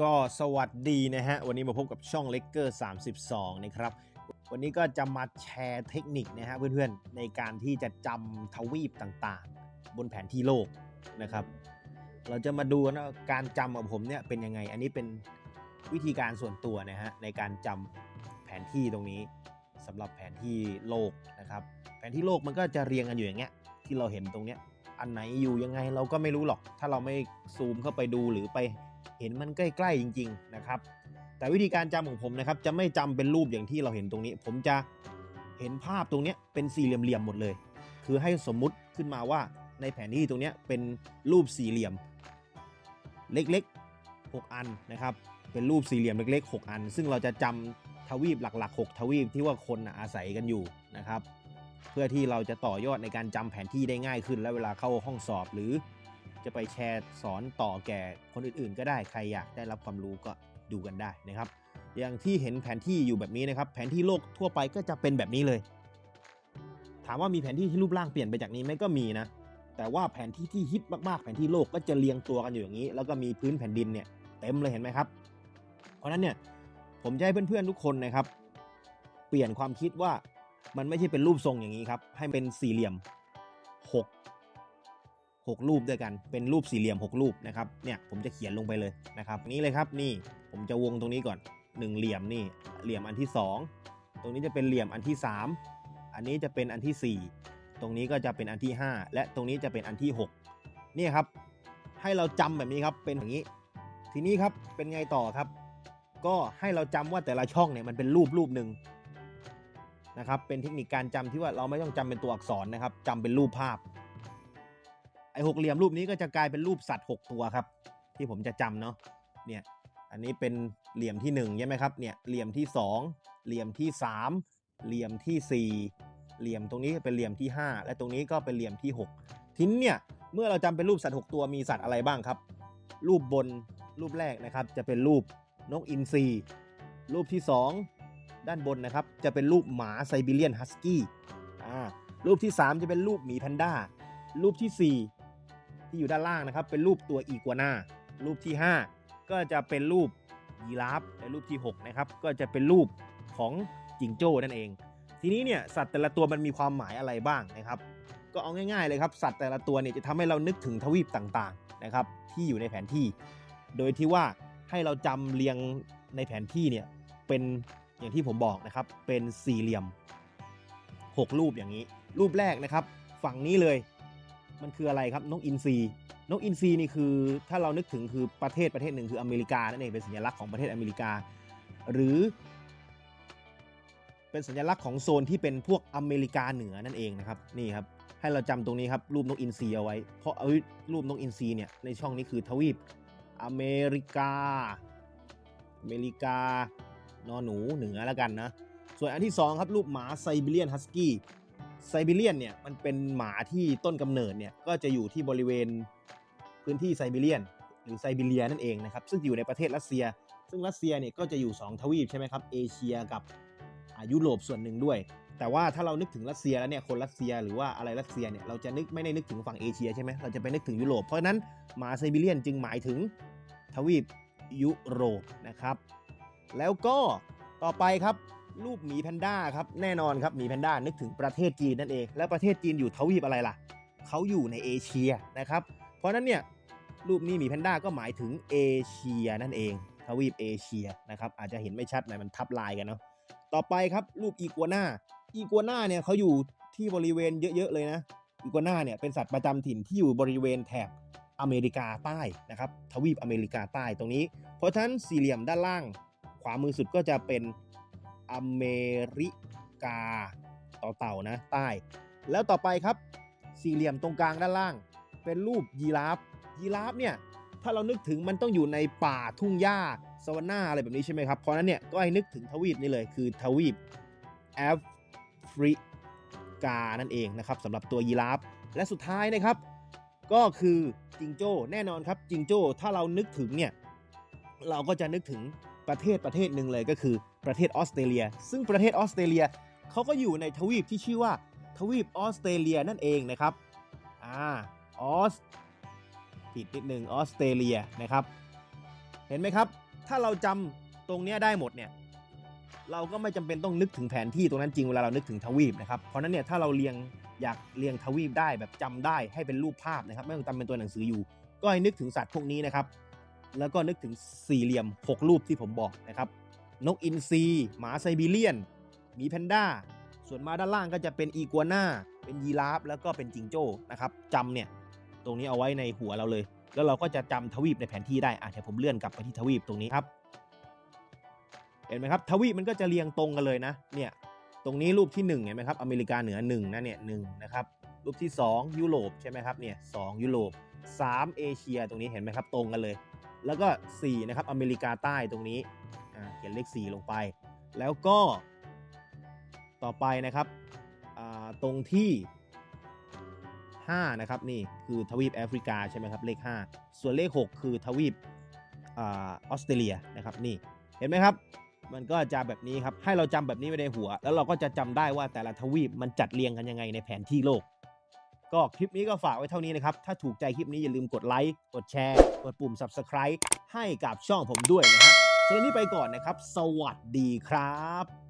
ก็สวัสดีนะฮะ วันนี้มาพบกับช่องเลกเกอร์32 นะครับ วันนี้ก็จะมาแชร์เทคนิคนะฮะเพื่อนๆ ในการที่จะจำทวีปต่างๆ บนแผนที่โลกนะครับ เราจะมาดูนะการจำของผมเนี่ยเป็นยังไง อันนี้เป็นวิธีการส่วนตัวนะฮะในการจำแผนที่ตรงนี้สำหรับแผนที่โลกนะครับ แผนที่โลกมันก็จะเรียงกันอยู่อย่างเงี้ยที่เราเห็นตรงเนี้ยอันไหนอยู่ยังไงเราก็ไม่รู้หรอก ถ้าเราไม่ซูมเข้าไปดูหรือไป เห็นมันใกล้ๆจริง ๆนะครับ แต่วิธีการจำของผมนะครับ จะไม่จำเป็นรูปอย่างที่เราเห็นตรงนี้ ผมจะเห็นภาพตรงนี้เป็นสี่เหลี่ยมๆหมดเลย คือให้สมมุติขึ้นมาว่าในแผนที่ตรงนี้เป็นรูปสี่เหลี่ยม เล็กๆ 6 อันนะครับ เป็นรูปสี่เหลี่ยมเล็ก ๆ 6 อัน ซึ่งเราจะจำทวีปหลักๆ 6 ทวีปที่ว่าคนอาศัยกันอยู่นะครับ เพื่อที่เราจะต่อยอดในการจำแผนที่ได้ง่ายขึ้น และเวลาเข้าห้องสอบหรือ จะไปแชร์สอนต่อแก่คนอื่นๆ ก็ได้ใครอยากได้รับความรู้ก็ดูกันได้นะครับ อย่างที่เห็นแผนที่อยู่แบบนี้นะครับ แผนที่โลกทั่วไปก็จะเป็นแบบนี้เลย ถามว่ามีแผนที่ที่รูปร่างเปลี่ยนไปจากนี้ไหมก็มีนะ แต่ว่าแผนที่ที่ฮิตมากๆ แผนที่โลกก็จะเรียงตัวกันอยู่อย่างนี้ แล้วก็มีพื้นแผ่นดินเนี่ยเต็มเลยเห็นไหมครับ เพราะฉะนั้นเนี่ยผมจะให้เพื่อนๆทุกคนนะครับ เปลี่ยนความคิดว่ามันไม่ใช่เป็นรูปทรงอย่างนี้ครับให้เป็นสี่เหลี่ยมหก หกรูปด้วยกัน เป็นรูปสี่เหลี่ยมหกรูปนะครับ เนี่ยผมจะเขียนลงไปเลยนะครับ นี้เลยครับ นี่ผมจะวงตรงนี้ก่อนหนึ่งเหลี่ยมนี่ เหลี่ยมอันที่สองตรงนี้จะเป็นเหลี่ยมอันที่สามอันนี้จะเป็นอันที่สี่ตรงนี้ก็จะเป็นอันที่ 5 และตรงนี้จะเป็นอันที่ 6 นี่ครับ ให้เราจำแบบนี้ครับ เป็นอย่างนี้ ทีนี้ครับ เป็นไงต่อครับ ก็ให้เราจำว่าแต่ละช่องเนี่ยมันเป็นรูปรูปหนึ่งนะครับ เป็นเทคนิคการจำที่ว่าเราไม่ต้องจำเป็นตัวอักษรนะครับจำเป็นรูปภาพ ไอหกเหลี่ยมรูปนี้ก็จะกลายเป็นรูปสัตว์ 6 ตัวครับ ที่ผมจะจำเนาะเนี่ยอันนี้เป็นเหลี่ยมที่1ใช่ไหมครับเนี่ยเหลี่ยมที่ 2 เหลี่ยมที่ 3 เหลี่ยมทีสี่4 เหลี่ยมตรงนี้เป็นเหลี่ยมที่ 5 และตรงนี้ก็เป็นเหลี่ยมที่ 6ทีนี้เนี่ยเมื่อเราจำเป็นรูปสัตว์ 6 ตัวมีสัตว์อะไรบ้างครับ รูปบนรูปแรกนะครับ จะเป็นรูปนกอินทรีรูปที่ 2 ด้านบนนะครับ จะเป็นรูปหมาไซบีเรียนฮัสกี้อ่ารูปที่ 3 จะเป็นรูปหมีแพนด้ารูปที่ 4 ที่อยู่ด้านล่างนะครับ เป็นรูปตัวอีกัวนารูปที่ 5 ก็จะเป็นรูปยีราฟและรูปที่6นะครับก็จะเป็นรูปของจิงโจ้นั่นเอง ทีนี้เนี่ยสัตว์แต่ละตัวมันมีความหมายอะไรบ้างนะครับ ก็เอาง่ายๆเลยครับสัตว์แต่ละตัวเนี่ยจะทำให้เรานึกถึงทวีปต่างๆนะครับ ที่อยู่ในแผนที่ โดยที่ว่าให้เราจำเรียงในแผนที่เนี่ยเป็นอย่างที่ผมบอกนะครับเป็นสี่เหลี่ยม 6 รูปอย่างนี้ รูปแรกนะครับ ฝั่งนี้เลย มันคืออะไรครับนกอินทรีนกอินทรีนี่คือถ้าเรานึกถึงคือประเทศประเทศหนึ่งคืออเมริกานั่นเองเป็นสัญลักษณ์ของประเทศอเมริกา หรือ เป็นสัญลักษณ์ของโซนที่เป็นพวกอเมริกาเหนือนั่นเองนะครับนี่ครับให้เราจำตรงนี้ครับรูปนกอินทรีเอาไว้ เพราะรูปนกอินทรีเนี่ยในช่องนี้คือทวีปอเมริกา อเมริกานอหนูเหนือแล้วกันนะ ส่วนอันที่สองครับ รูปหมาไซบีเรียนฮัสกี้ ไซบีเรียนเนี่ยมันเป็นหมาที่ต้นกำเนิดเนี่ยก็จะอยู่ที่บริเวณพื้นที่ไซบีเรียน หรือไซบีเรียนั่นเองนะครับซึ่งอยู่ในประเทศรัสเซีย ซึ่งรัสเซียเนี่ยก็จะอยู่ 2 ทวีปใช่ไหมครับเอเชียกับยุโรปส่วนหนึ่งด้วย แต่ว่าถ้าเรานึกถึงรัสเซียแล้วเนี่ยคนรัสเซียหรือว่าอะไรรัสเซียเนี่ยเราจะนึกไม่ได้นึกถึงฝั่งเอเชียใช่ไหมเราจะไปนึกถึงยุโรปเพราะนั้นหมาไซบีเรียนจึงหมายถึงทวีปยุโรปนะครับแล้วก็ต่อไปครับ รูปหมีแพนด้าครับแน่นอนครับหมีแพนด้านึกถึงประเทศจีนนั่นเอง และประเทศจีนอยู่ทวีปอะไรล่ะเขาอยู่ในเอเชียนะครับ เพราะฉะนั้นเนี่ยรูปนี้หมีแพนด้าก็หมายถึงเอเชียนั่นเองทวีปเอเชียนะครับอาจจะเห็นไม่ชัดหน่อยมันทับลายกันเนาะต่อไปครับรูปอีกัวนาอีกัวนาเนี่ยเขาอยู่ที่บริเวณเยอะๆเลยนะอีกัวนาเนี่ยเป็นสัตว์ประจำถิ่นที่อยู่บริเวณแถบอเมริกาใต้นะครับทวีปอเมริกาใต้ตรงนี้ เพราะฉะนั้นสี่เหลี่ยมด้านล่าง ขวามือสุดก็จะเป็น อเมริกาต่อเต่านะใต้ แล้วต่อไปครับ สี่เหลี่ยมตรงกลางด้านล่าง เป็นรูปยีราฟยีราฟเนี่ยถ้าเรานึกถึงมันต้องอยู่ในป่าทุ่งหญ้าสวานาอะไรแบบนี้ใช่ไหมครับ เพราะฉะนั้นเนี่ยก็ให้นึกถึงทวีปนี้เลยคือทวีปแอฟริกานั่นเองนะครับสำหรับตัวยีราฟและสุดท้ายนะครับ ก็คือจิงโจ้แน่นอนครับจิงโจ้ถ้าเรานึกถึงเนี่ยเราก็จะนึกถึง ประเทศประเทศหนึ่งเลยก็คือประเทศออสเตรเลีย ซึ่งประเทศออสเตรเลียเขาก็อยู่ในทวีปที่ชื่อว่าทวีปออสเตรเลียนั่นเองนะครับอ่าออสผิดนิดหนึ่งออสเตรเลียนะครับ เห็นไหมครับ ถ้าเราจำตรงนี้ได้หมดเนี่ยเราก็ไม่จำเป็นต้องนึกถึงแผนที่ตรงนั้นจริงเวลาเรานึกถึงทวีปนะครับ เพราะนั้นเนี่ยถ้าเราเรียงอยากเรียงทวีปได้แบบจำได้ให้เป็นรูปภาพนะครับ ไม่ต้องจำเป็นตัวหนังสืออยู่ ก็ให้นึกถึงสัตว์พวกนี้นะครับ แล้วก็นึกถึงสี่เหลี่ยม 6 รูปที่ผมบอกนะครับ นกอินทรีหมาไซบีเรียน มีแพนด้า ส่วนมาด้านล่างก็จะเป็นอีกัวน่า เป็นยีราฟ แล้วก็เป็นจิงโจ้นะครับจำเนี่ย ตรงนี้เอาไว้ในหัวเราเลย แล้วเราก็จะจำทวีปในแผนที่ได้อะเดี๋ยวผมเลื่อนกลับไปที่ทวีปตรงนี้ครับ เห็นไหมครับ ทวีปมันก็จะเรียงตรงกันเลยนะ เนี่ย ตรงนี้รูปที่1เห็นไหมครับ อเมริกาเหนือ1นะเนี่ยหนะครับ รูปที่ 2 ยุโรปใช่ไหมครับ เนี่ยสยุโรป3เอเชียตรงนี้เห็นไหมครับ ตรงกันเลย แล้วก็4นะครับอเมริกาใต้ตรงนี้เขียนเลข 4 ลงไป แล้วก็ต่อไปนะครับตรงที่ 5 นะครับ นี่คือทวีปแอฟริกาใช่ไหมครับ เลข 5 ส่วนเลข 6 คือทวีปอออสเตรเลียนะครับนี่เห็นไหมครับ มันก็จะแบบนี้ครับ ให้เราจำแบบนี้ไว้ในหัว แล้วเราก็จะจำได้ว่าแต่ละทวีปมันจัดเรียงกันยังไงในแผนที่โลก ก็คลิปนี้ก็ฝากไว้เท่านี้นะครับ ถ้าถูกใจคลิปนี้อย่าลืมกดไลค์ กดแชร์ กดปุ่ม Subscribe ให้กับช่องผมด้วยนะฮะสำหรับวันนี้ไปก่อนนะครับ สวัสดีครับ